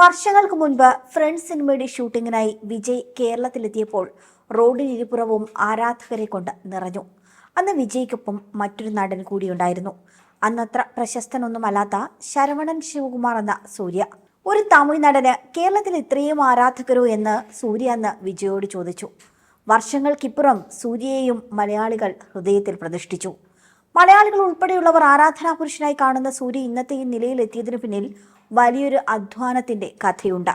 വർഷങ്ങൾക്ക് മുൻപ് ഫ്രണ്ട് സിനിമയുടെ ഷൂട്ടിങ്ങിനായി വിജയ് കേരളത്തിലെത്തിയപ്പോൾ റോഡിനിരുപുറവും ആരാധകരെ കൊണ്ട് നിറഞ്ഞു. അന്ന് വിജയ്ക്കൊപ്പം മറ്റൊരു നടൻ കൂടിയുണ്ടായിരുന്നു. അന്നത്ര പ്രശസ്തനൊന്നുമല്ലാത്ത ശരവണൻ ശിവകുമാർ എന്ന സൂര്യ. ഒരു തമിഴ് നടന് കേരളത്തിൽ ഇത്രയും ആരാധകരോ എന്ന് സൂര്യ അന്ന് വിജയോട് ചോദിച്ചു. വർഷങ്ങൾക്കിപ്പുറം സൂര്യയെയും മലയാളികൾ ഹൃദയത്തിൽ പ്രതിഷ്ഠിച്ചു. മലയാളികൾ ഉൾപ്പെടെയുള്ളവർ ആരാധനാപുരുഷനായി കാണുന്ന സൂര്യ ഇന്നത്തെ ഈ നിലയിലെത്തിയതിനു പിന്നിൽ വലിയൊരു അധ്വാനത്തിന്റെ കഥയുണ്ട്.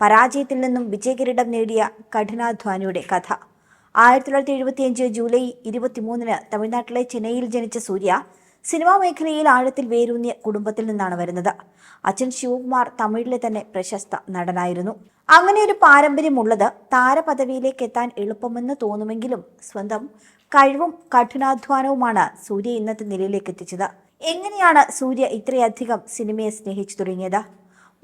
പരാജയത്തിൽ നിന്നും വിജയകിരീടം നേടിയ കഠിനാധ്വാനിയുടെ കഥ. ആയിരത്തി തൊള്ളായിരത്തി എഴുപത്തിയഞ്ച് ജൂലൈ ഇരുപത്തിമൂന്നിന് തമിഴ്നാട്ടിലെ ചെന്നൈയിൽ ജനിച്ച സൂര്യ സിനിമാ മേഖലയിൽ ആഴത്തിൽ വേരൂന്നിയ കുടുംബത്തിൽ നിന്നാണ് വരുന്നത്. അച്ഛൻ ശിവകുമാർ തമിഴിലെ തന്നെ പ്രശസ്ത നടനായിരുന്നു. അങ്ങനെ ഒരു പാരമ്പര്യമുള്ളത് താരപദവിയിലേക്ക് എത്താൻ എളുപ്പമെന്ന് തോന്നുമെങ്കിലും സ്വന്തം കഴിവും കഠിനാധ്വാനവുമാണ് സൂര്യ ഇന്നത്തെ നിലയിലേക്ക് എത്തിച്ചത്. എങ്ങനെയാണ് സൂര്യ ഇത്രയധികം സിനിമയെ സ്നേഹിച്ചു തുടങ്ങിയത്?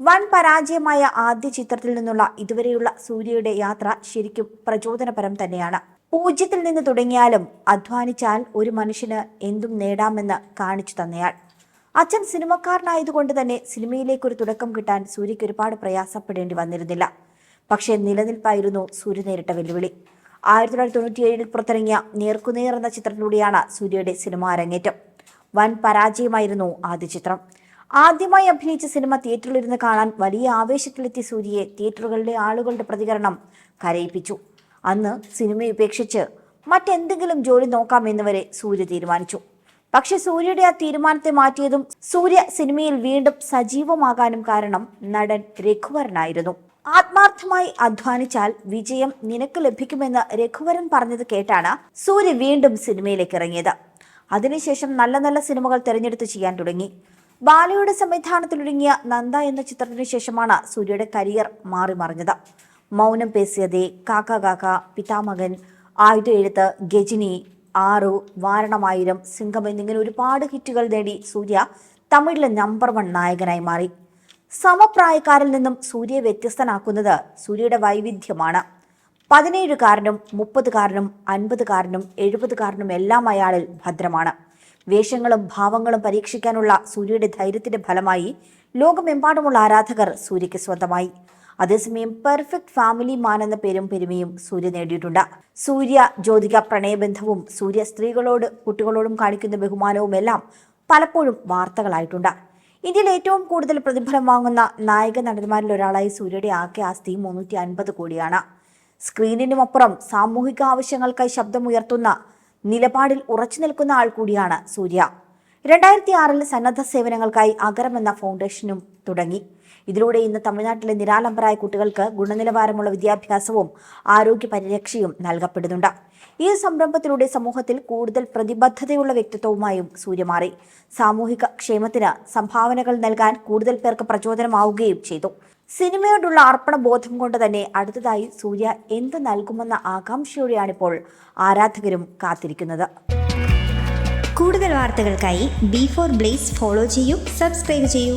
വൻ പരാജയമായ ആദ്യ ചിത്രത്തിൽ നിന്നുള്ള ഇതുവരെയുള്ള സൂര്യയുടെ യാത്ര ശരിക്കും പ്രചോദനപരം തന്നെയാണ്. പൂജ്യത്തിൽ നിന്ന് തുടങ്ങിയാലും അധ്വാനിച്ചാൽ ഒരു മനുഷ്യന് എന്തും നേടാമെന്ന് കാണിച്ചു തന്നയാൾ. അച്ഛൻ സിനിമക്കാരനായതുകൊണ്ട് തന്നെ സിനിമയിലേക്ക് ഒരു തുടക്കം കിട്ടാൻ സൂര്യയ്ക്ക് ഒരുപാട് പ്രയാസപ്പെടേണ്ടി വന്നിരുന്നില്ല. പക്ഷേ നിലനിൽപ്പായിരുന്നു സൂര്യ നേരിട്ട വെല്ലുവിളി. ആയിരത്തി തൊള്ളായിരത്തി തൊണ്ണൂറ്റിയേഴിൽ പുറത്തിറങ്ങിയ നേർക്കുനേർ എന്ന ചിത്രത്തിലൂടെയാണ് സൂര്യയുടെ സിനിമ അരങ്ങേറ്റം. വൻ പരാജയമായിരുന്നു ആദ്യ ചിത്രം. ആദ്യമായി അഭിനയിച്ച സിനിമ തിയേറ്ററിലിരുന്ന് കാണാൻ വലിയ ആവേശത്തിലെത്തിയ സൂര്യയെ തിയേറ്ററുകളിലെ ആളുകളുടെ പ്രതികരണം കരയിപ്പിച്ചു. അന്ന് സിനിമ ഉപേക്ഷിച്ച് മറ്റെന്തെങ്കിലും ജോലി നോക്കാമെന്ന് വരെ സൂര്യ തീരുമാനിച്ചു. പക്ഷെ സൂര്യയുടെ ആ തീരുമാനത്തെ മാറ്റിയതും സൂര്യ സിനിമയിൽ വീണ്ടും സജീവമാകാനും കാരണം നടൻ രഘുവരനായിരുന്നു. ആത്മാർത്ഥമായി അധ്വാനിച്ചാൽ വിജയം നിനക്ക് ലഭിക്കുമെന്ന് രഘുവരൻ പറഞ്ഞത് കേട്ടാണ് സൂര്യ വീണ്ടും സിനിമയിലേക്ക് ഇറങ്ങിയത്. അതിനുശേഷം നല്ല നല്ല സിനിമകൾ തിരഞ്ഞെടുത്ത് ചെയ്യാൻ തുടങ്ങി. ബാലയുടെ സംവിധാനത്തിലൊരുങ്ങിയ നന്ദ എന്ന ചിത്രത്തിനു ശേഷമാണ് സൂര്യയുടെ കരിയർ മാറിമറിഞ്ഞത് മൗനം പേസിയതേ കാക്ക കാക്ക പിതാമകൻ ആയുധ എഴുത്ത് ഗജിനി ആറു വാരണമായിരം സിംഗം എന്നിങ്ങനെ ഒരുപാട് ഹിറ്റുകൾ നേടി സൂര്യ തമിഴിലെ നമ്പർ വൺ നായകനായി മാറി. സമപ്രായക്കാരിൽ നിന്നും സൂര്യയെ വ്യത്യസ്തനാക്കുന്നത് സൂര്യയുടെ വൈവിധ്യമാണ്. പതിനേഴുകാരനും മുപ്പതുകാരനും അൻപതുകാരനും എഴുപതുകാരനും എല്ലാം അയാളിൽ ഭദ്രമാണ്. വേഷങ്ങളും ഭാവങ്ങളും പരീക്ഷിക്കാനുള്ള സൂര്യയുടെ ധൈര്യത്തിന്റെ ഫലമായി ലോകമെമ്പാടുമുള്ള ആരാധകർ സൂര്യയ്ക്ക് സ്വന്തമായി. അതേസമയം പെർഫെക്റ്റ് ഫാമിലി മാൻ എന്ന പേരും പെരുമയും സൂര്യ നേടിയിട്ടുണ്ട്. സൂര്യ ജ്യോതിക പ്രണയബന്ധവും സൂര്യ സ്ത്രീകളോട് കുട്ടികളോടും കാണിക്കുന്ന ബഹുമാനവും എല്ലാം പലപ്പോഴും വാർത്തകളായിട്ടുണ്ട്. ഇന്ത്യയിൽ ഏറ്റവും കൂടുതൽ പ്രതിഫലം വാങ്ങുന്ന നായക നടന്മാരിൽ ഒരാളായി സൂര്യയുടെ ആകെ ആസ്തി മുന്നൂറ്റി അൻപത് കോടിയാണ്. സ്ക്രീനിനുമപ്പുറം സാമൂഹിക ആവശ്യങ്ങൾക്കായി ശബ്ദമുയർത്തുന്ന നിലപാടിൽ ഉറച്ചു നിൽക്കുന്ന ആൾ കൂടിയാണ് സൂര്യ. രണ്ടായിരത്തി ആറിൽ സന്നദ്ധ സേവനങ്ങൾക്കായി അകരം എന്ന ഫൗണ്ടേഷനും തുടങ്ങി. ഇതിലൂടെ ഇന്ന് തമിഴ്നാട്ടിലെ നിരാലംബരായ കുട്ടികൾക്ക് ഗുണനിലവാരമുള്ള വിദ്യാഭ്യാസവും ആരോഗ്യ പരിരക്ഷയും നൽകപ്പെടുന്നുണ്ട്. ഈ സംരംഭത്തിലൂടെ സമൂഹത്തിൽ കൂടുതൽ പ്രതിബദ്ധതയുള്ള വ്യക്തിത്വവുമായും സൂര്യ മാറി. സാമൂഹിക ക്ഷേമത്തിന് സംഭാവനകൾ നൽകാൻ കൂടുതൽ പേർക്ക് പ്രചോദനമാവുകയും ചെയ്തു. സിനിമയോടുള്ള അർപ്പണ ബോധം കൊണ്ട് തന്നെ അടുത്തതായി സൂര്യ എന്ത് നൽകുമെന്ന ആകാംക്ഷയോടെയാണിപ്പോൾ ആരാധകരും കാത്തിരിക്കുന്നത്. കൂടുതൽ വാർത്തകൾക്കായി ബി ഫോർ ബ്ലേസ് ഫോളോ ചെയ്യൂ സബ്സ്ക്രൈബ് ചെയ്യൂ.